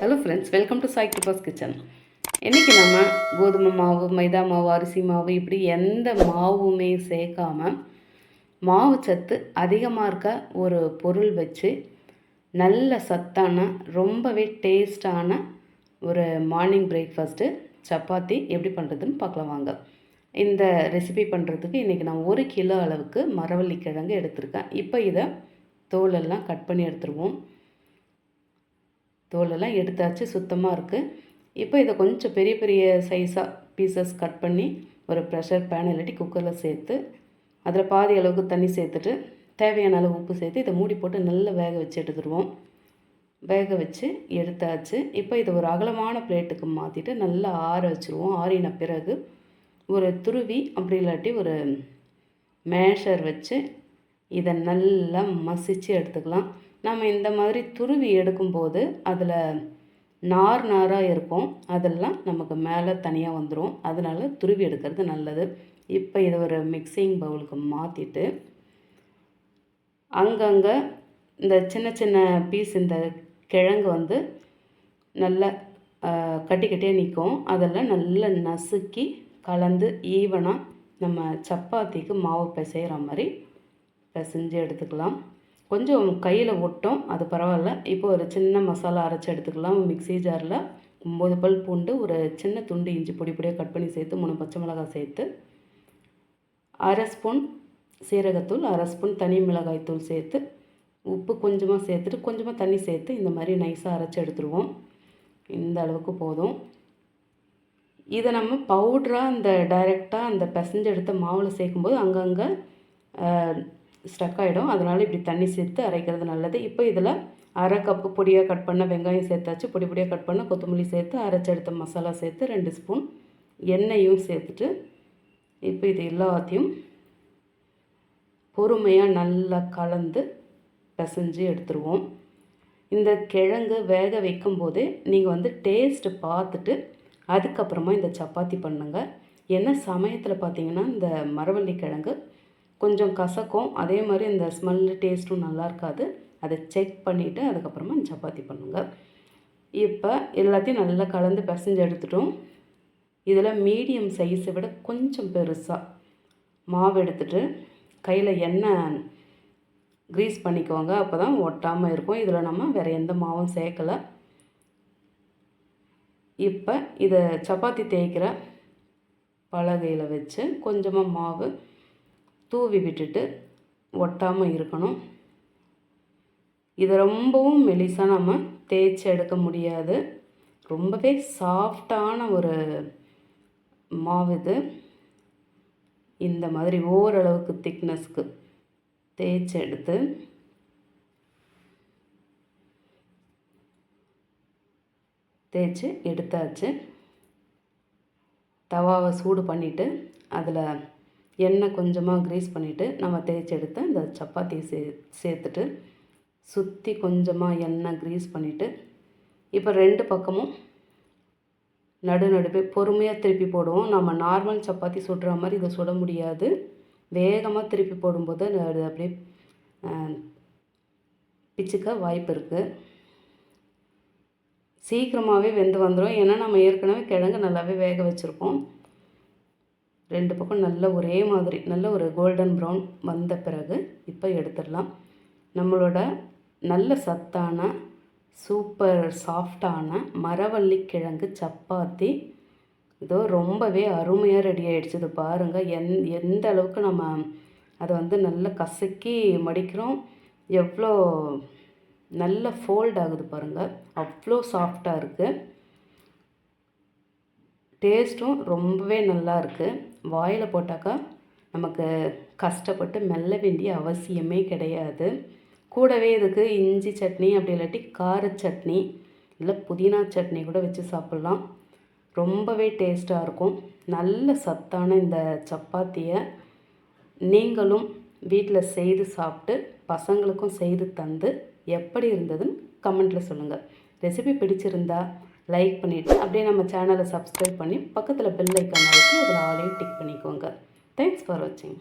Hello friends welcome to Sai Krupa's kitchen இன்றைக்கி நம்ம கோதுமை மாவு மைதா மாவு அரிசி மாவு இப்படி எந்த மாவுமே சேர்க்காமல் மாவு சத்து அதிகமாக இருக்க ஒரு பொருள் வச்சு நல்ல சத்தான ரொம்பவே டேஸ்டான ஒரு மார்னிங் பிரேக்ஃபாஸ்ட்டு சப்பாத்தி எப்படி பண்ணுறதுன்னு பார்க்கலாம் வாங்க. இந்த ரெசிபி பண்ணுறதுக்கு இன்றைக்கி நான் ஒரு கிலோ அளவுக்கு மரவள்ளி கிழங்கு எடுத்திருக்கேன். இப்போ இதை தோலெல்லாம் கட் பண்ணி எடுத்துருவோம். தோலெல்லாம் எடுத்தாச்சு சுத்தமாக இருக்குது இப்போ இதை கொஞ்சம் பெரிய பெரிய சைஸாக பீசஸ் கட் பண்ணி ஒரு ப்ரெஷர் பேன் இல்லாட்டி குக்கரில் சேர்த்து அதில் பாதி அளவுக்கு தண்ணி சேர்த்துட்டு தேவையான அளவு உப்பு சேர்த்து இதை மூடி போட்டு நல்லா வேக வச்சு எடுத்துருவோம் வேக வச்சு எடுத்தாச்சு. இப்போ இதை ஒரு அகலமான பிளேட்டுக்கு மாற்றிட்டு நல்லா ஆற வச்சுருவோம். ஆறின பிறகு ஒரு துருவி அப்படி இல்லாட்டி ஒரு மேஷர் வச்சு இதை நல்லா மசித்து எடுத்துக்கலாம். நம்ம இந்த மாதிரி துருவி எடுக்கும்போது அதில் நார் நாராக இருக்கும். அதெல்லாம் நமக்கு மேலே தனியாக வந்துடும் அதனால் துருவி எடுக்கிறது நல்லது. இப்போ இதை ஒரு மிக்சிங் பவுலுக்கு மாற்றிட்டு அங்கங்கே இந்த சின்ன சின்ன பீஸ் இந்த கிழங்கு வந்து நல்லா கட்டி கட்டியாக நிற்கும் அதெல்லாம் நல்லா நசுக்கி கலந்து ஈவனாக நம்ம சப்பாத்திக்கு மாவு பிசைகிற மாதிரி பிசைஞ்சு எடுத்துக்கலாம். கொஞ்சம் கையில் ஒட்டும் அது பரவாயில்ல. இப்போ ஒரு சின்ன மசாலா அரைச்சி எடுத்துக்கலாம். மிக்ஸி ஜாரில் ஒம்பது பல் பூண்டு ஒரு சின்ன துண்டு இஞ்சி பொடி பொடியாக கட் பண்ணி சேர்த்து மூணு பச்சை மிளகாய் சேர்த்து அரை ஸ்பூன் சீரகத்தூள் அரை ஸ்பூன் தனி மிளகாய் தூள் சேர்த்து உப்பு கொஞ்சமாக சேர்த்துட்டு கொஞ்சமாக தண்ணி சேர்த்து இந்த மாதிரி நைஸாக அரைச்சி எடுத்துருவோம். இந்த அளவுக்கு போதும். இதை நம்ம பவுட்ராக இந்த டைரெக்டாக அந்த பிசைஞ்சு எடுத்த மாவில் சேர்க்கும்போது அங்கங்கே ஸ்டக் ஆகிடும் அதனால் இப்படி தண்ணி சேர்த்து அரைக்கிறது நல்லது. இப்போ இதில் அரை கப்பு பொடியாக கட் பண்ண வெங்காயம் சேர்த்தாச்சு. பொடி பொடியாக கட் பண்ண கொத்தமல்லி சேர்த்து அரைச்செடுத்த மசாலா சேர்த்து ரெண்டு ஸ்பூன் எண்ணெயும் சேர்த்துட்டு இப்போ இது எல்லாத்தையும் பொறுமையாக நல்லா கலந்து பிசைஞ்சு எடுத்துருவோம். இந்த கிழங்கு வேக வைக்கும் போதே நீங்கள் வந்து டேஸ்ட்டு பார்த்துட்டு அதுக்கப்புறமா இந்த சப்பாத்தி பண்ணுங்கள் என்ன சமயத்தில் பார்த்தீங்கன்னா இந்த மரவள்ளி கிழங்கு கொஞ்சம் கசக்கும். அதே மாதிரி இந்த ஸ்மெல்லு டேஸ்ட்டும் நல்லா இருக்காது. அதை செக் பண்ணிவிட்டு அதுக்கப்புறமா சப்பாத்தி பண்ணுங்கள் இப்போ எல்லாத்தையும் நல்லா கலந்து பிசைஞ்சு எடுத்துட்டோம். இதில் மீடியம் சைஸை விட கொஞ்சம் பெருசாக மாவு எடுத்துட்டு கையில் எண்ணெய் க்ரீஸ் பண்ணிக்கோங்க. அப்போ தான் ஒட்டாமல் இருக்கும். இதில் நம்ம வேறு எந்த மாவும் சேர்க்கலை. இப்போ இதை சப்பாத்தி தேய்க்கிற பலகையில் வச்சு கொஞ்சமாக மாவு தூவி விட்டுட்டு ஒட்டாமல் இருக்கணும். இதை ரொம்பவும் மெலிசாக நம்ம தேய்ச்சி எடுக்க முடியாது. ரொம்பவே சாஃப்டான ஒரு மாவு இது. இந்த மாதிரி ஓரளவுக்கு திக்னஸ்க்கு தேய்ச்சி எடுத்து தேய்ச்சி எடுத்தாச்சு. தவாவை சூடு பண்ணிவிட்டு அதில் எண்ணெய் கொஞ்சமாக க்ரீஸ் பண்ணிவிட்டு நம்ம தேய்ச்சி எடுத்து இந்த சப்பாத்தியை சே சேர்த்துட்டு சுற்றி கொஞ்சமாக எண்ணெய் க்ரீஸ் பண்ணிவிட்டு இப்போ ரெண்டு பக்கமும் நடு நடுவே பொறுமையாக திருப்பி போடுவோம். நம்ம நார்மல் சப்பாத்தி சுடுற மாதிரி இதை சுட முடியாது. வேகமாக திருப்பி போடும்போது அது அப்படியே பிச்சுக்க வாய்ப்பு இருக்குது சீக்கிரமாகவே வெந்து வந்துடும் ஏன்னா நம்ம ஏற்கனவே கிழங்கு நல்லாவே வேக வச்சுருக்கோம். ரெண்டு பக்கம் நல்ல ஒரே மாதிரி நல்ல ஒரு கோல்டன் ப்ரௌன் வந்த பிறகு இப்போ எடுத்துடலாம். நம்மளோட நல்ல சத்தான சூப்பர் சாஃப்டான மரவள்ளி கிழங்கு சப்பாத்தி. இதோ ரொம்பவே அருமையாக ரெடி ஆகிடுச்சு இது பாருங்கள் எந் எந்த அளவுக்கு நம்ம அதை வந்து நல்லா கசக்கி மடிக்கிறோம். எவ்வளோ நல்ல ஃபோல்ட் ஆகுது பாருங்கள் அவ்வளோ சாஃப்டாக இருக்குது டேஸ்ட்டும் ரொம்பவே நல்லா இருக்குது வாயில் போட்டாக்கா நமக்கு கஷ்டப்பட்டு மெல்ல வேண்டிய அவசியமே கிடையாது. கூடவே இதுக்கு இஞ்சி சட்னி அப்படி இல்லாட்டி கார சட்னி இல்லை புதினா சட்னி கூட வச்சு சாப்பிட்லாம். ரொம்பவே டேஸ்ட்டாக இருக்கும். நல்ல சத்தான இந்த சப்பாத்தியை நீங்களும் வீட்டில் செய்து சாப்பிட்டு பசங்களுக்கும் செய்து தந்து எப்படி இருந்ததுன்னு கமெண்ட்டில் சொல்லுங்கள் ரெசிபி பிடிச்சிருந்தா லைக் பண்ணிவிட்டு அப்படியே நம்ம சேனலை சப்ஸ்கிரைப் பண்ணி பக்கத்தில் பெல் ஐக்கான் வச்சு அதில் ஆலையும் டிக் பண்ணிக்கோங்க. தேங்க்ஸ் ஃபார் வாட்சிங்